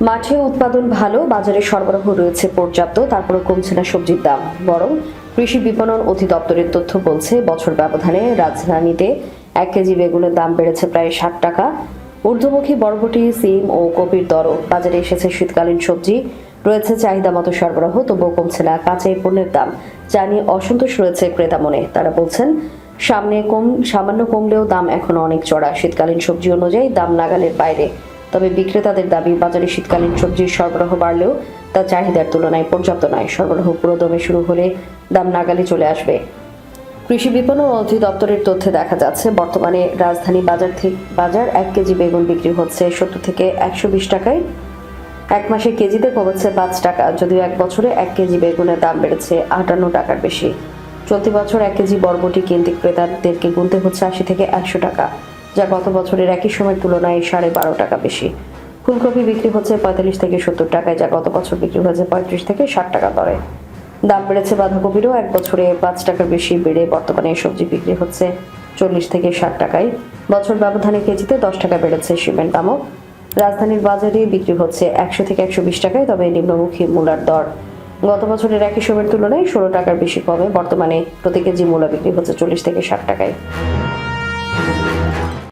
মাঠে উৎপাদন ভালো, বাজারে সরবরাহ রয়েছে পর্যাপ্ত তারপরে কমছে না সবজির দাম। বরং কৃষি বিপণন অধিদপ্তরের তথ্য বলছে, বছর ব্যবধানে রাজধানীতে এক কেজি বেগুনের দাম বেড়েছে প্রায় ষাট টাকা। ঊর্ধ্বমুখী বরবটি, সিম ও কপির দরও বাজারে এসেছে শীতকালীন সবজি। রয়েছে চাহিদা মতো সরবরাহ, তবুও কমছে না কাঁচাই পণ্যের দাম। যা নিয়ে অসন্তোষ রয়েছে ক্রেতা মনে। তারা বলছেন, সামনে কম, সামান্য কমলেও দাম এখনও অনেক চড়া। শীতকালীন সবজি অনুযায়ী দাম নাগালের বাইরে। তবে বিক্রেতাদের দাবি, বাজারে শীতকালীন সবজির সরবরাহ বাড়লেও তা চাহিদার তুলনায় পর্যাপ্ত নয়। সরবরাহ পুরোদমে শুরু হলে দাম নাগালে চলে আসবে। কৃষি বিপণন অধিদপ্তরের তথ্যে দেখা যাচ্ছে, বর্তমানে রাজধানী বাজার থেকে বাজার এক কেজি বেগুন বিক্রি হচ্ছে সত্তর থেকে একশো বিশ টাকায়। এক মাসে কেজিতে কমেছে পাঁচ টাকা, যদিও এক বছরে এক কেজি বেগুনের দাম বেড়েছে আটান্ন টাকার বেশি। চলতি বছর এক কেজি বরবটি কিনতে ক্রেতাদেরকে গুনতে হচ্ছে আশি থেকে একশো টাকা। যা গত বছরের একই সময়ের তুলনায় সাড়ে বারো টাকা বেশি। ফুলকপি বিক্রি হচ্ছে পঁয়তাল্লিশ থেকে সত্তর টাকায়, যা গত বছর বিক্রি হয়েছে পঁয়ত্রিশ থেকে ষাট টাকা দরে। দাম বেড়েছে বাঁধাকপিরও এক বছরে পাঁচ টাকার বেশি বেড়ে বর্তমানে সবজি বিক্রি হচ্ছে চল্লিশ থেকে ষাট টাকায়। বছর ব্যবধানে কেজিতে দশ টাকা বেড়েছে সিমেন্ট দামও। রাজধানীর বাজারে বিক্রি হচ্ছে একশো থেকে একশো বিশ টাকায়, তবে নিম্নমুখী মূলার দর। গত বছরের একই সময়ের তুলনায় ষোলো টাকার বেশি কমে, বর্তমানে প্রতি কেজি মূলা বিক্রি হচ্ছে চল্লিশ থেকে ষাট টাকায়।